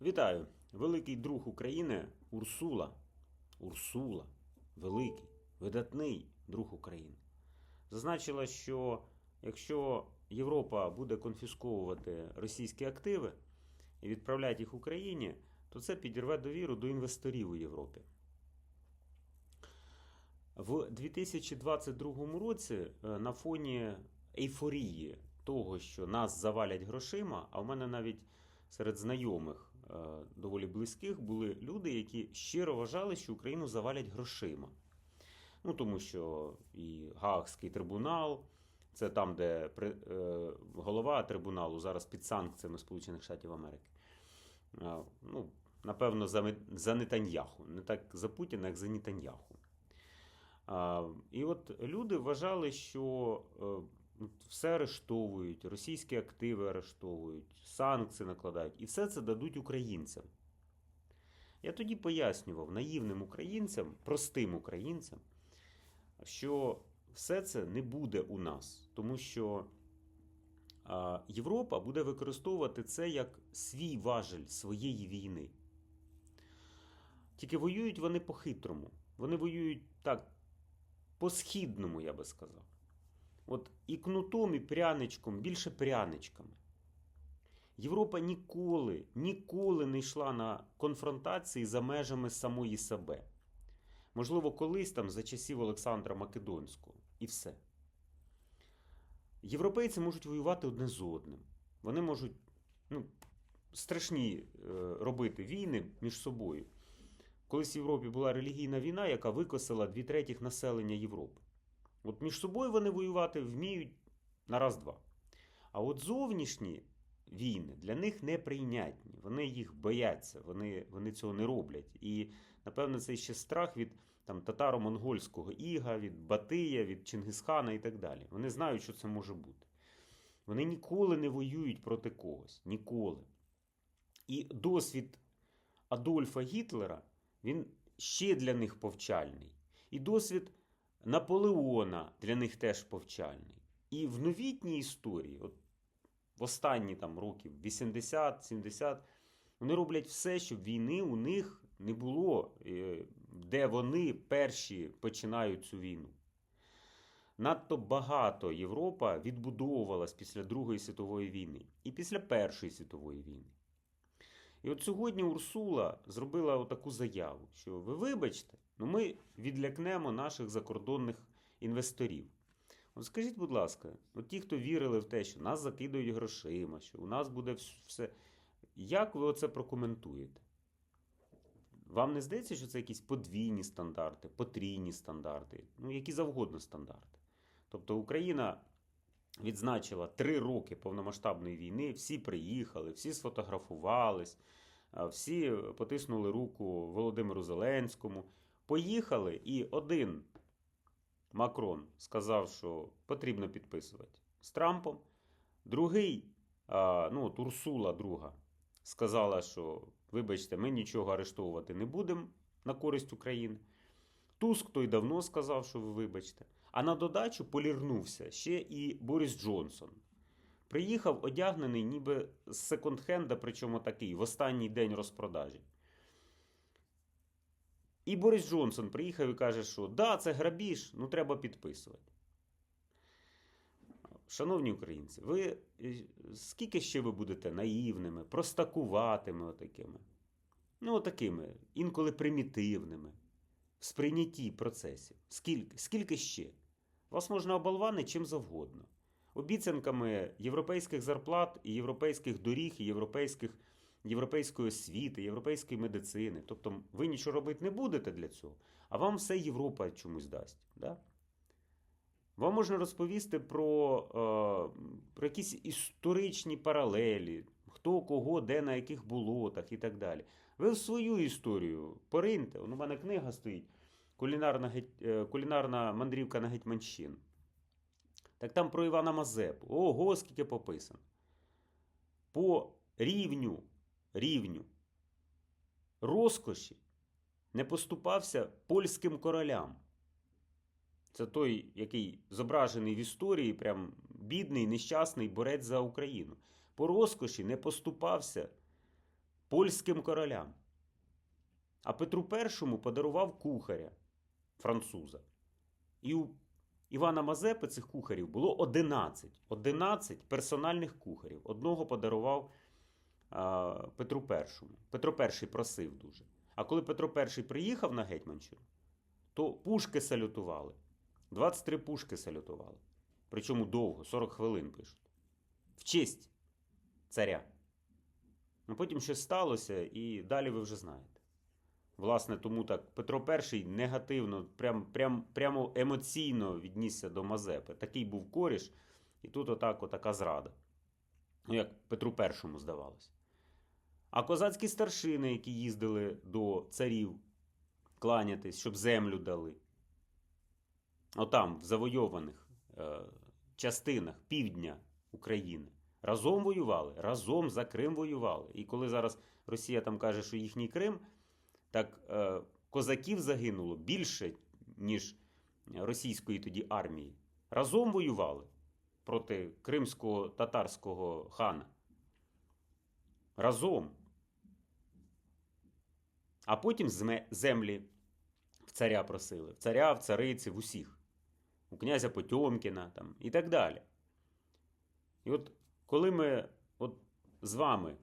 Вітаю! Великий друг України Урсула. Урсула, великий, видатний друг України. Зазначила, що якщо Європа буде конфісковувати російські активи і відправляти їх Україні, то це підірве довіру до інвесторів у Європі. В 2022 році е, на фоні ейфорії того, що нас завалять грошима, а в мене навіть серед знайомих доволі близьких були люди, які щиро вважали, що Україну завалять грошима. Ну, тому що і Гаагський трибунал, це там, де е, голова трибуналу зараз під санкціями Сполучених Штатів Америки. Е, Ну, напевно, за, за Нетаньяху. Не так за Путіна, як за Нетаньяху. І от люди вважали, що е, все арештовують, російські активи арештовують, санкції накладають, і все це дадуть українцям. Я тоді пояснював наївним українцям, простим українцям, що все це не буде у нас, тому що Європа буде використовувати це як свій важель своєї війни. Тільки воюють вони по-хитрому. Вони воюють так, по-східному, я би сказав. От і кнутом, і пряничком, більше пряничками. Європа ніколи, ніколи не йшла на конфронтації за межами самої себе. Можливо, колись там за часів Олександра Македонського. І все. Європейці можуть воювати одне з одним. Вони можуть ну, страшні е, робити війни між собою. Колись в Європі була релігійна війна, яка викосила дві третіх населення Європи. От між собою вони воювати вміють на раз-два. А от зовнішні війни для них неприйнятні. Вони їх бояться, вони, вони цього не роблять. І, напевно, це ще страх від там, татаро-монгольського іга, від Батия, від Чингисхана і так далі. Вони знають, що це може бути. Вони ніколи не воюють проти когось. Ніколи. І досвід Адольфа Гітлера він ще для них повчальний. І досвід Наполеона для них теж повчальний. І в новітній історії, от в останні там років 80-70, вони роблять все, щоб війни у них не було, е, де вони перші починають цю війну. Надто багато Європа відбудовувалась після Другої світової війни і після Першої світової війни. І от сьогодні Урсула зробила таку заяву, що ви вибачте, ну ми відлякнемо наших закордонних інвесторів. От скажіть, будь ласка, от ті, хто вірили в те, що нас закидають грошима, що у нас буде все. Як ви оце прокоментуєте? Вам не здається, що це якісь подвійні стандарти, потрійні стандарти, ну які завгодно стандарти. Тобто Україна відзначила три роки повномасштабної війни, всі приїхали, всі сфотографувались, всі потиснули руку Володимиру Зеленському. Поїхали, і один Макрон сказав, що потрібно підписувати з Трампом. Другий, а, ну, от Урсула, друга, сказала, що вибачте, ми нічого арештовувати не будемо на користь України. Туск той давно сказав, що ви вибачте. А на додачу полірнувся ще і Борис Джонсон. Приїхав одягнений ніби з секонд-хенда, причому такий, в останній день розпродажі. І Борис Джонсон приїхав і каже, що да, це грабіж, ну треба підписувати. Шановні українці, ви е, скільки ще ви будете наївними, простакуватими отакими? Ну, отакими, інколи примітивними в сприйнятті процесів. Скільки, скільки ще? Вас можна оболвани чим завгодно. Обіцянками європейських зарплат і європейських доріг, і європейських, європейської освіти, європейської медицини. Тобто ви нічого робити не будете для цього, а вам все Європа чомусь дасть. Да? Вам можна розповісти про, е, про якісь історичні паралелі, хто кого, де, на яких болотах і так далі. Ви в свою історію пориньте. У мене книга стоїть Кулінарна, е, кулінарна мандрівка на Гетьманщину. Так там про Івана Мазепу. Ого, скільки пописано. По рівню, рівню розкоші не поступався польським королям. Це той, який зображений в історії, прям бідний, нещасний борець за Україну. По розкоші не поступався польським королям. А Петру І подарував кухаря француза. І у Івана Мазепи цих кухарів було 11. 11 персональних кухарів. Одного подарував Петру І. Петро І просив дуже. А коли Петро І приїхав на Гетьманщину, то пушки салютували. 23 пушки салютували. Причому довго, 40 хвилин пишуть. В честь царя. Ну потім щось сталося, і далі ви вже знаєте. Власне, тому так Петро І негативно, прям, прям, прямо емоційно віднісся до Мазепи. Такий був коріш, і тут отак, отака зрада. Ну, як Петру І здавалося. А козацькі старшини, які їздили до царів кланятись, щоб землю дали. Отам, в завойованих е, частинах півдня України. Разом воювали, разом за Крим воювали. І коли зараз Росія там каже, що їхній Крим, так е, козаків загинуло більше, ніж російської тоді армії. Разом воювали проти кримського татарського хана. Разом. А потім землі в царя просили. В царя, в цариці, в усіх. У князя Потьомкіна там, і так далі. І от коли ми от з вами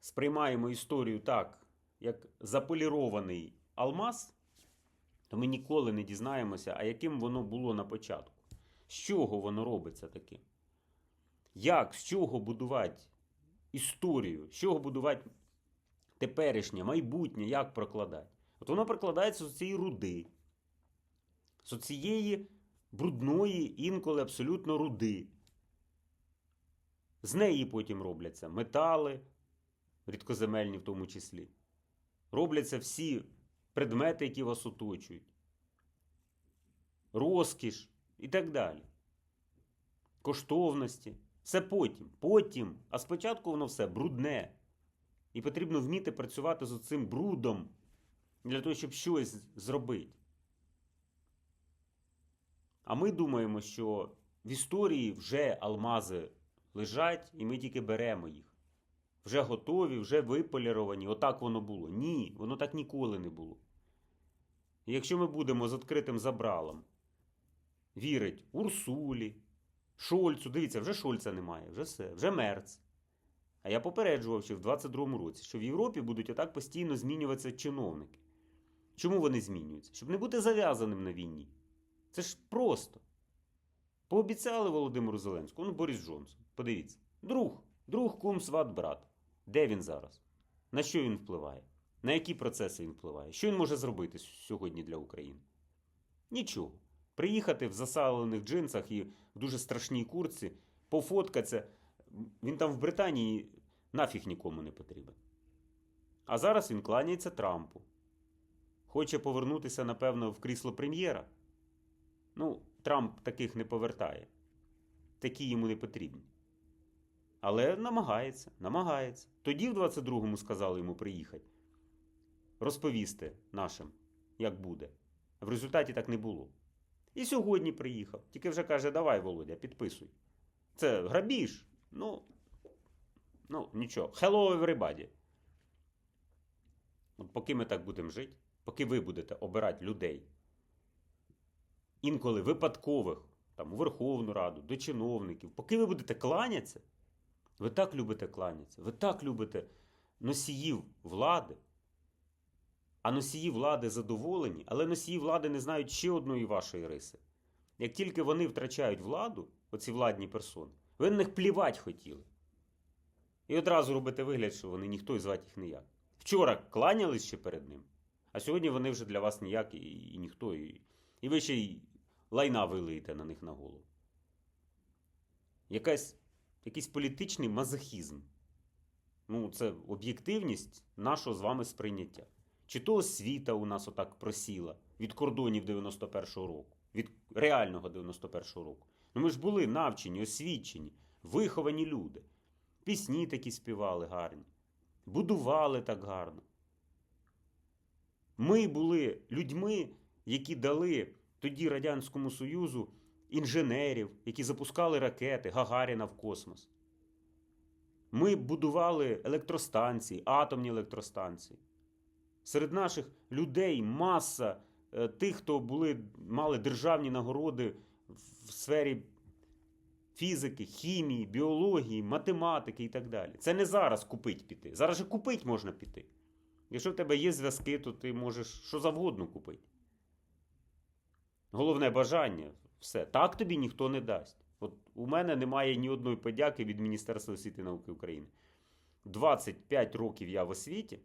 сприймаємо історію так, як заполірований алмаз, то ми ніколи не дізнаємося, а яким воно було на початку. З чого воно робиться таким? Як, з чого будувати історію, з чого будувати теперішнє, майбутнє, як прокладати? От воно прокладається з цієї руди, з цієї брудної, інколи абсолютно руди. З неї потім робляться метали, рідкоземельні в тому числі. Робляться всі предмети, які вас оточують, розкіш і так далі. Коштовності. Все потім. Потім. А спочатку воно все брудне. І потрібно вміти працювати з цим брудом для того, щоб щось зробити. А ми думаємо, що в історії вже алмази лежать, і ми тільки беремо їх. Вже готові, вже виполіровані. Отак воно було. Ні, воно так ніколи не було. І якщо ми будемо з відкритим забралом вірить Урсулі, Шольцу, дивіться, вже Шольца немає, вже все, вже Мерц. А я попереджував ще в 22-му році, що в Європі будуть отак постійно змінюватися чиновники. Чому вони змінюються? Щоб не бути зав'язаним на війні. Це ж просто. Пообіцяли Володимиру Зеленському, ну Борис Джонсон. Подивіться. Друг, друг, кум, сват, брат. Де він зараз? На що він впливає? На які процеси він впливає? Що він може зробити сьогодні для України? Нічого. Приїхати в засалених джинсах і в дуже страшній курці, пофоткатися. Він там в Британії нафіг нікому не потрібен. А зараз він кланяється Трампу. Хоче повернутися, напевно, в крісло прем'єра. Ну, Трамп таких не повертає. Такі йому не потрібні. Але намагається, намагається. Тоді, в 22-му, сказали йому приїхати, розповісти нашим, як буде. В результаті так не було. І сьогодні приїхав. Тільки вже каже: давай, Володя, підписуй. Це грабіж. Ну, ну нічого. Hello, everybody. От поки ми так будемо жити, поки ви будете обирати людей, інколи випадкових, там, у Верховну Раду, до чиновників, поки ви будете кланятися, ви так любите кланятися, ви так любите носіїв влади, а носії влади задоволені, але носії влади не знають ще одної вашої риси. Як тільки вони втрачають владу, оці владні персони, ви на них плівать хотіли. І одразу робите вигляд, що вони ніхто і звати їх ніяк. Вчора кланялись ще перед ним, а сьогодні вони вже для вас ніяк і, і ніхто. І, і ви ще й лайна вилиєте на них на голову. Якась, якийсь політичний мазохізм. Ну, це об'єктивність нашого з вами сприйняття. Чи то освіта у нас отак просіла від кордонів 91-го року, від реального 91-го року. Ну ми ж були навчені, освічені, виховані люди. Пісні такі співали гарні, будували так гарно. Ми були людьми, які дали тоді Радянському Союзу інженерів, які запускали ракети Гагаріна в космос. Ми будували електростанції, атомні електростанції. Серед наших людей маса е, тих, хто були, мали державні нагороди в сфері фізики, хімії, біології, математики і так далі. Це не зараз купить піти. Зараз же купить можна піти. Якщо в тебе є зв'язки, то ти можеш що завгодно купити. Головне бажання все. Так тобі ніхто не дасть. От у мене немає ні одної подяки від Міністерства освіти і науки України. 25 років я в освіті,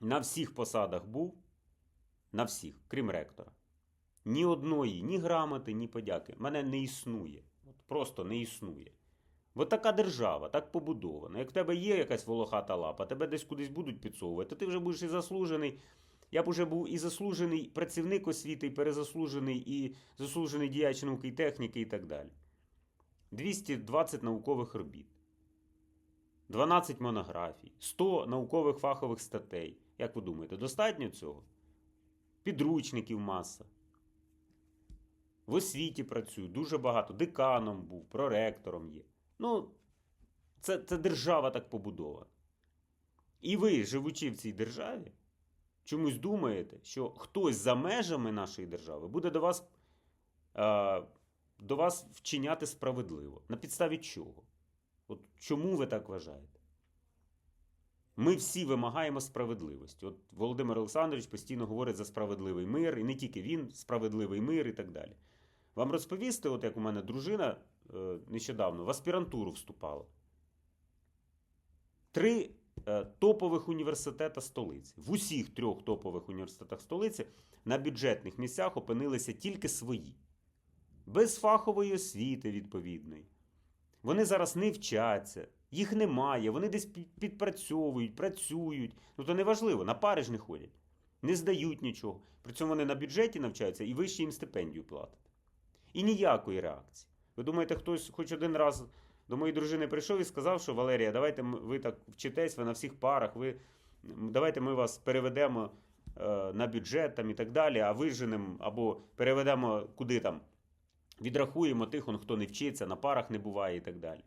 на всіх посадах був, на всіх, крім ректора. Ні одної, ні грамоти, ні подяки. Мене не існує. От просто не існує. Бо така держава, так побудована. Як в тебе є якась волохата лапа, тебе десь кудись будуть підсовувати, то ти вже будеш і заслужений. Я б уже був і заслужений працівник освіти, і перезаслужений, і заслужений діяч науки і техніки, і так далі. 220 наукових робіт, 12 монографій, 100 наукових фахових статей. Як ви думаєте, достатньо цього? Підручників маса. В освіті працюю дуже багато. Деканом був, проректором є. Ну, це, це держава так побудована. І ви, живучи в цій державі, чомусь думаєте, що хтось за межами нашої держави буде до вас, е, до вас вчиняти справедливо. На підставі чого? От чому ви так вважаєте? Ми всі вимагаємо справедливості. От Володимир Олександрович постійно говорить за справедливий мир, і не тільки він, справедливий мир і так далі. Вам розповісти, от як у мене дружина е, нещодавно в аспірантуру вступала. Три е, топових університета столиці. В усіх трьох топових університетах столиці на бюджетних місцях опинилися тільки свої, без фахової освіти відповідної. Вони зараз не вчаться, їх немає, вони десь підпрацьовують, працюють. Ну то неважливо, на пари ж не ходять, не здають нічого. При цьому вони на бюджеті навчаються і вище їм стипендію платять. І ніякої реакції. Ви думаєте, хтось хоч один раз до моєї дружини прийшов і сказав, що Валерія, давайте ви так вчитесь, ви на всіх парах, ви давайте ми вас переведемо е, на бюджет там, і так далі, а виженемо або переведемо куди там, відрахуємо тих, он, хто не вчиться, на парах не буває і так далі.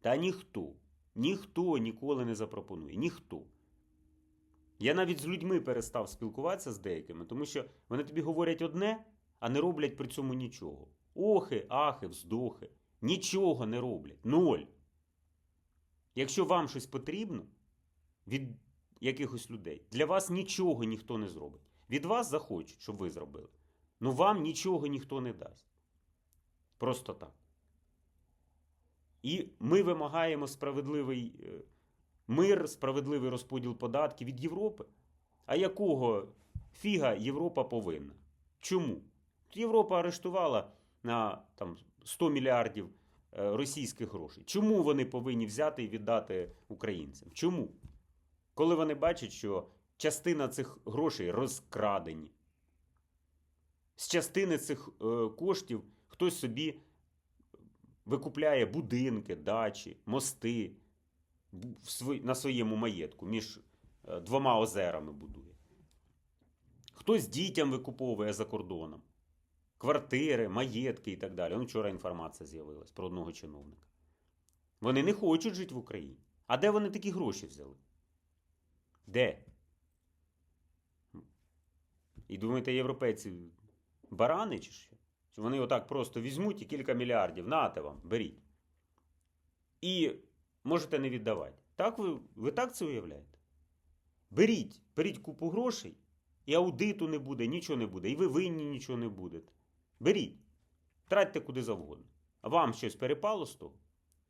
Та ніхто, ніхто ніколи не запропонує. Ніхто. Я навіть з людьми перестав спілкуватися з деякими, тому що вони тобі говорять одне, а не роблять при цьому нічого. Охи, ахи, вздохи. Нічого не роблять. Ноль. Якщо вам щось потрібно від якихось людей, для вас нічого ніхто не зробить. Від вас захочуть, щоб ви зробили. Ну вам нічого ніхто не дасть. Просто так. І ми вимагаємо справедливий е, мир, справедливий розподіл податків від Європи. А якого фіга Європа повинна? Чому? Європа арештувала на там, 100 мільярдів е, російських грошей. Чому вони повинні взяти і віддати українцям? Чому? Коли вони бачать, що частина цих грошей розкрадені. З частини цих е, коштів хтось собі викупляє будинки, дачі, мости на своєму маєтку між е, двома озерами будує. Хтось дітям викуповує за кордоном. Квартири, маєтки і так далі. Ну, вчора інформація з'явилась про одного чиновника. Вони не хочуть жити в Україні. А де вони такі гроші взяли? Де? І думаєте, європейці барани чи що? Вони отак просто візьмуть і кілька мільярдів, нате вам, беріть. І можете не віддавати. Так ви, ви так це уявляєте? Беріть, беріть купу грошей, і аудиту не буде, нічого не буде, і ви винні нічого не будете. Беріть, тратьте куди завгодно. Вам щось перепало з того?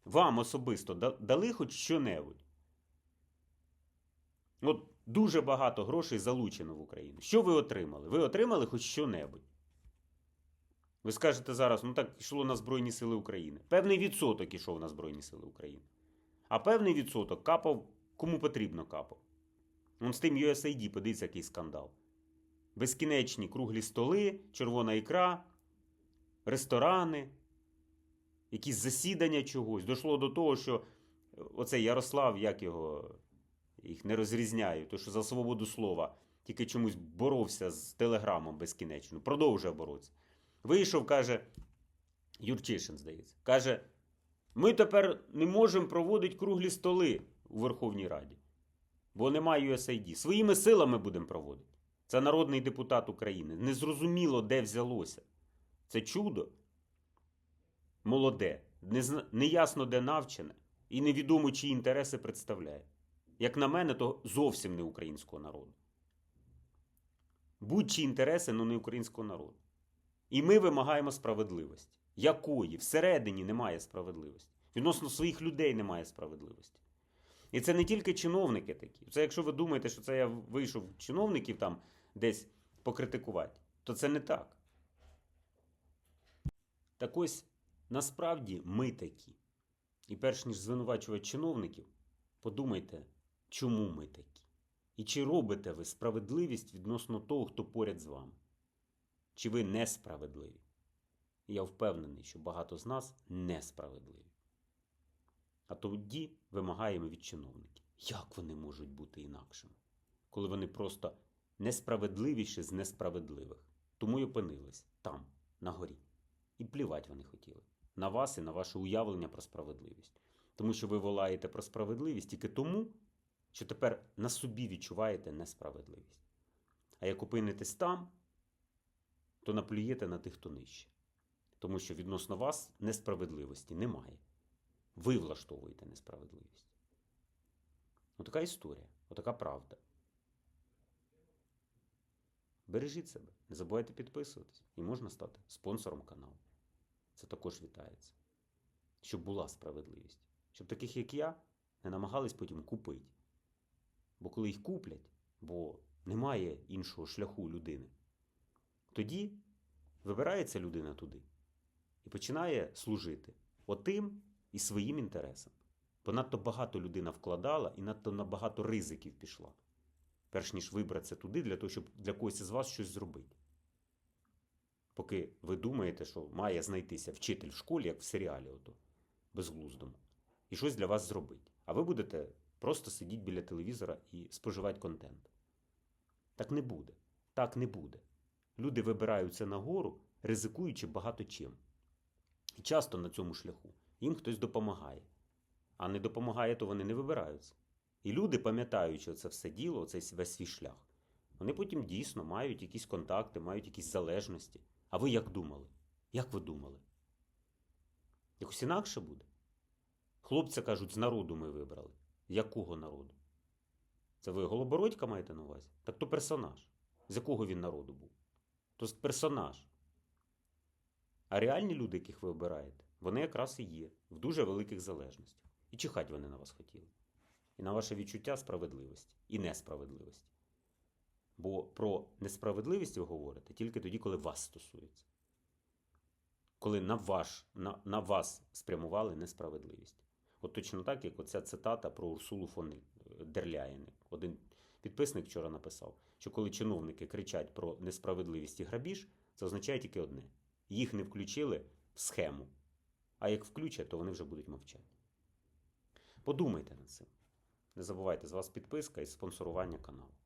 Вам особисто дали хоч що-небудь? От дуже багато грошей залучено в Україну. Що ви отримали? Ви отримали хоч що-небудь. Ви скажете зараз, ну так йшло на Збройні Сили України. Певний відсоток ішов на Збройні Сили України. А певний відсоток капав кому потрібно капав. Вон з тим USAID, подивіться, який скандал. Безкінечні круглі столи, червона ікра, ресторани, якісь засідання чогось. Дошло до того, що оцей Ярослав, як його, їх не розрізняю, то що за свободу слова тільки чомусь боровся з телеграмом безкінечно, продовжує боротися. Вийшов, каже, Юрчишин, здається, каже: Ми тепер не можемо проводити круглі столи у Верховній Раді, бо немає USAID. Своїми силами будемо проводити. Це народний депутат України. Незрозуміло, де взялося. Це чудо. Молоде, неясно де навчене і невідомо, чиї інтереси представляє. Як на мене, то зовсім не українського народу. Будь-чі інтереси, але не українського народу. І ми вимагаємо справедливості. Якої? Всередині немає справедливості. Відносно своїх людей немає справедливості. І це не тільки чиновники такі. Це якщо ви думаєте, що це я вийшов чиновників там десь покритикувати, то це не так. Так ось насправді ми такі. І перш ніж звинувачувати чиновників, подумайте, чому ми такі. І чи робите ви справедливість відносно того, хто поряд з вами? Чи ви несправедливі? Я впевнений, що багато з нас несправедливі. А тоді вимагаємо від чиновників, як вони можуть бути інакшими, коли вони просто несправедливіші з несправедливих. Тому й опинились там, на горі. І плівати вони хотіли на вас і на ваше уявлення про справедливість. Тому що ви волаєте про справедливість тільки тому, що тепер на собі відчуваєте несправедливість. А як опинитесь там, то наплюєте на тих, хто нижче. Тому що відносно вас несправедливості немає. Ви влаштовуєте несправедливість. Отака історія, отака правда. Бережіть себе, не забувайте підписуватись і можна стати спонсором каналу. Це також вітається. Щоб була справедливість. Щоб таких, як я, не намагались потім купити. Бо коли їх куплять, бо немає іншого шляху людини, тоді вибирається людина туди і починає служити отим і своїм інтересам. Бо надто багато людина вкладала і надто набагато ризиків пішла, перш ніж вибратися туди для того, щоб для когось із вас щось зробити. Поки ви думаєте, що має знайтися вчитель в школі, як в серіалі, ото, безглуздому, і щось для вас зробити. А ви будете просто сидіти біля телевізора і споживати контент. Так не буде. Так не буде. Люди вибираються нагору, ризикуючи багато чим. І часто на цьому шляху їм хтось допомагає. А не допомагає, то вони не вибираються. І люди, пам'ятаючи це все діло, цей весь свій шлях, вони потім дійсно мають якісь контакти, мають якісь залежності. А ви як думали? Як ви думали? Якось інакше буде? Хлопця кажуть, з народу ми вибрали. Якого народу? Це ви Голобородька маєте на увазі? Так то персонаж. З якого він народу був? То персонаж. А реальні люди, яких ви обираєте, вони якраз і є в дуже великих залежностях. І чихать вони на вас хотіли. І на ваше відчуття справедливості і несправедливості. Бо про несправедливість ви говорите тільки тоді, коли вас стосується. Коли на, ваш, на, на вас спрямували несправедливість. От точно так, як оця цитата про Урсулу фон Дерляєн. Один підписник вчора написав, що коли чиновники кричать про несправедливість і грабіж, це означає тільки одне: їх не включили в схему. А як включать, то вони вже будуть мовчати. Подумайте над цим. Не забувайте, з вас підписка і спонсорування каналу.